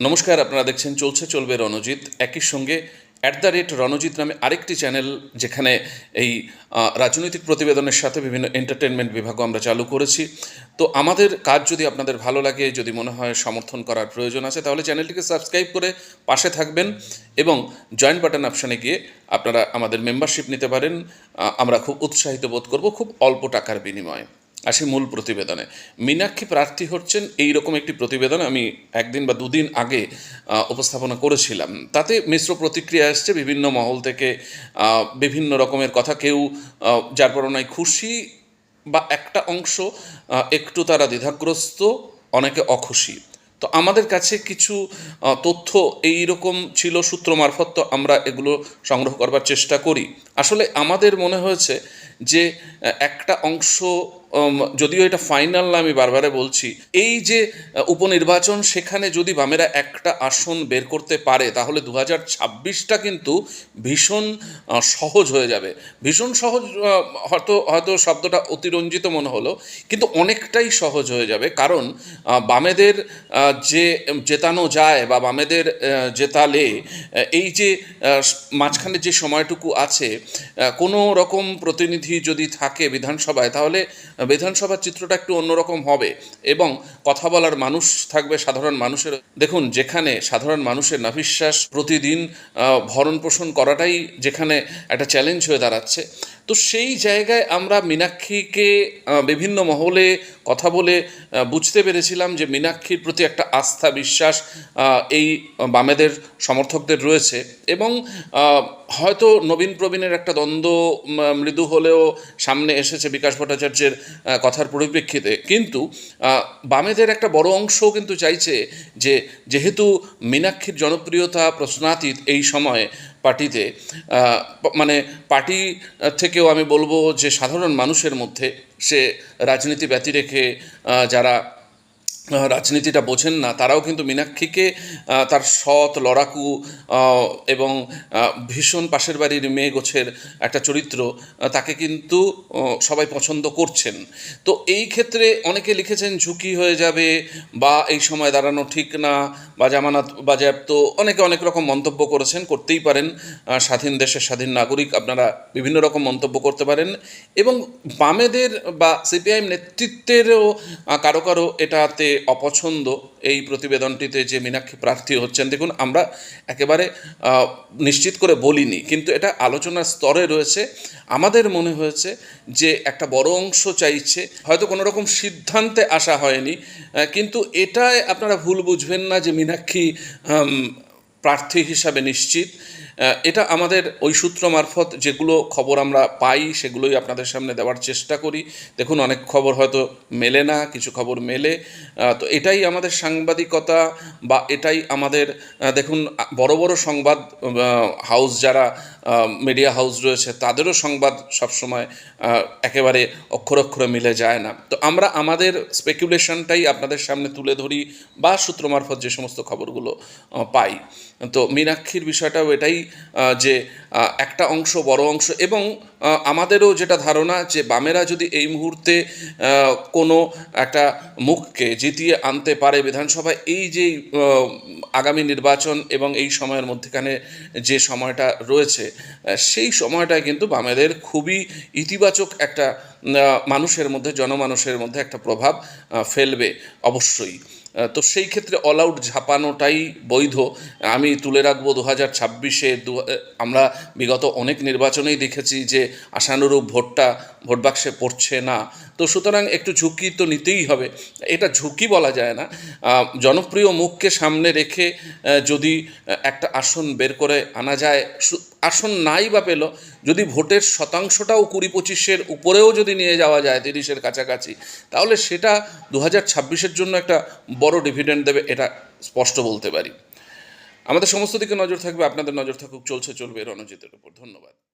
নমস্কার, আপনারা দেখছেন চলছে, চলবে রণজিৎ। একই সঙ্গে অ্যাট দ্য রেট রণজিৎ নামে আরেকটি চ্যানেল যেখানে এই রাজনৈতিক প্রতিবেদনের সাথে বিভিন্ন এন্টারটেনমেন্ট বিভাগও আমরা চালু করেছি। তো আমাদের কাজ যদি আপনাদের ভালো লাগে, যদি মনে হয় সমর্থন করার প্রয়োজন আছে, তাহলে চ্যানেলটিকে সাবস্ক্রাইব করে পাশে থাকবেন এবং জয়েন্ট বাটন অপশানে গিয়ে আপনারা আমাদের মেম্বারশিপ নিতে পারেন। আমরা খুব উৎসাহিত বোধ করব, খুব অল্প টাকার বিনিময়ে। আসি মূল প্রতিবেদনে। মীনাক্ষী প্রার্থী হচ্ছেন এই রকম একটি প্রতিবেদন আমি একদিন বা দুদিন আগে উপস্থাপনা করেছিলাম। তাতে মিশ্র প্রতিক্রিয়া আসছে বিভিন্ন মহল থেকে বিভিন্ন রকমের কথা। কেউ যার পরনায় খুশি বা একটা অংশ একটু তারা দ্বিধাগ্রস্ত, অনেকে অখুশি। তো আমাদের কাছে কিছু তথ্য এই রকম ছিল, সূত্র মারফত তো আমরা এগুলো সংগ্রহ করবার চেষ্টা করি। আসলে আমাদের মনে হয়েছে যে একটা অংশ যদিও এটা ফাইনাল না আমি বারবারে বলছি, এই যে উপনির্বাচন সেখানে যদি বামেরা একটা আসন বের করতে পারে, তাহলে দু হাজার ছাব্বিশটা কিন্তু ভীষণ সহজ হয়ে যাবে। ভীষণ সহজ হয়তো হয়তো শব্দটা অতিরঞ্জিত মনে হলো, কিন্তু অনেকটাই সহজ হয়ে যাবে। কারণ বামেদের যে, জেতানো যায় বা বামেদের জেতালে এই যে মাঝখানে যে সময়টুকু আছে কোনো রকম প্রতিনিধি যদি থাকে বিধানসভায়, তাহলে বিধানসভার চিত্রটা একটু অন্যরকম হবে এবং কথা বলার মানুষ থাকবে সাধারণ মানুষের। দেখুন, যেখানে সাধারণ মানুষের নাভিশ্বাস প্রতিদিন ভরণ পোষণ করাটাই যেখানে একটা চ্যালেঞ্জ হয়ে দাঁড়াচ্ছে। তো সেই জায়গায় আমরা মীনাক্ষীকে বিভিন্ন মহলে কথা বলে বুঝতে পেরেছিলাম যে মীনাক্ষীর প্রতি একটা আস্থা, বিশ্বাস এই বামেদের সমর্থকদের রয়েছে এবং হয়তো নবীন প্রবীণের একটা দ্বন্দ্ব মৃদু হলেও সামনে এসেছে বিকাশ ভট্টাচার্যের কথার পরিপ্রেক্ষিতে। কিন্তু বামেদের একটা বড় অংশও কিন্তু চাইছে যে, যেহেতু মীনাক্ষীর জনপ্রিয়তা প্রশ্নাতীত এই সময়ে পার্টিতে মানে পার্টি থেকেও আমি বলব যে সাধারণ মানুষের মধ্যে সে রাজনীতি ব্যতি রেখে যারা রাজনীতিটা বোঝেন না, তারাও কিন্তু মীনাক্ষীকে তার সৎ, লড়াকু এবং ভীষণ পাশের বাড়ির মেয়ে গোছের একটা চরিত্র তাকে কিন্তু সবাই পছন্দ করছেন। তো এই ক্ষেত্রে অনেকে লিখেছেন ঝুঁকি হয়ে যাবে, বা এই সময় দাঁড়ানো ঠিক না, বা জামানত বাজেয়াপ্ত, অনেকে অনেক রকম মন্তব্য করেছেন, করতেই পারেন স্বাধীন দেশের স্বাধীন নাগরিক, আপনারা বিভিন্ন রকম মন্তব্য করতে পারেন, এবং বামেদের বা সিপিআইএম নেতৃত্বেরও কারও কারও এটাতে অপছন্দ এই প্রতিবেদনটিতে যে মীনাক্ষী প্রার্থী হচ্ছেন, দেখুন, আমরা একেবারে নিশ্চিত করে বলিনি, কিন্তু এটা আলোচনার স্তরে রয়েছে। আমাদের মনে হয়েছে যে একটা বড় অংশ চাইছে, হয়তো কোনো রকম সিদ্ধান্তে আসা হয়নি কিন্তু এটায় আপনারা ভুল বুঝবেন না যে মীনাক্ষী প্রার্থী হিসাবে নিশ্চিত। এটা আমাদের ওই সূত্র মারফত যেগুলো খবর আমরা পাই, সেগুলোই আপনাদের সামনে দেওয়ার চেষ্টা করি। দেখুন, অনেক খবর হয়তো মেলে না, কিছু খবর মেলে। তো এটাই আমাদের সাংবাদিকতা বা এটাই আমাদের দেখুন, বড় বড় সংবাদ হাউস যারা মিডিয়া হাউস রয়েছে, তাদেরও সংবাদ সবসময় একেবারে অক্ষর অক্ষরে মিলে যায় না। তো আমরা আমাদের স্পেকুলেশনটাই আপনাদের সামনে তুলে ধরি বা সূত্র মারফত যে সমস্ত খবরগুলো পাই। তো মীনাক্ষীর বিষয়টাও এটাই যে একটা অংশ বড় অংশ এবং আমাদেরও যেটা ধারণা যে বামেরা যদি এই মুহূর্তে কোনো একটা মুখকে জিতিয়ে আনতে পারে বিধানসভায়, এই যে আগামী নির্বাচন এবং এই সময়ের মধ্যেখানে যে সময়টা রয়েছে সেই সময়টায় কিন্তু বামেদের খুবই ইতিবাচক একটা মানুষের মধ্যে, জনমানুষের মধ্যে একটা প্রভাব ফেলবে অবশ্যই। তো সেই ক্ষেত্রে অল আউট ঝাঁপানোটাই বৈধ। আমি তুলে রাখব দু হাজার ছাব্বিশে, দু আমরা বিগত অনেক নির্বাচনেই দেখেছি যে আশানুরূপ ভোটটা, ভোট বাক্সে পড়ছে না। তো সুতরাং একটু ঝুঁকি তো নিতেই হবে। এটা ঝুঁকি বলা যায় না। জনপ্রিয় মুখকে সামনে রেখে যদি একটা আসন বের করে আনা যায় আসন নাই বা পেল যদি ভোটের শতাংশটাও কুড়ি পঁচিশের উপরেও যদি নিয়ে যাওয়া যায়, তিরিশের কাছাকাছি, তাহলে সেটা দু হাজার ছাব্বিশের জন্য একটা বড় ডিভিডেন্ড দেবে, এটা স্পষ্ট বলতে পারি। আমাদের সমস্ত দিকে নজর থাকবে, আপনাদের নজর থাকুক, চলছে, চলবে রণজিতের উপর। ধন্যবাদ।